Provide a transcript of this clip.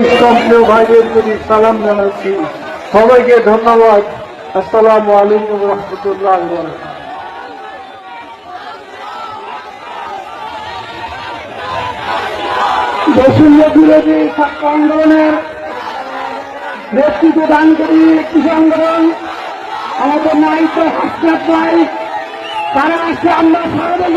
ইসলামপ্রিয় ভাইদের প্রতি সালাম জানাচ্ছি। সবাইকে ধন্যবাদ। আসসালামু আলাইকুম রহমতুল্লাহ আন্দোলনের নেতৃত্ব দানকারী কৃষি আন্দোলন। আমাদের নায়িক হাসনাত ভাই, তারা আসছে আমরা স্বাগত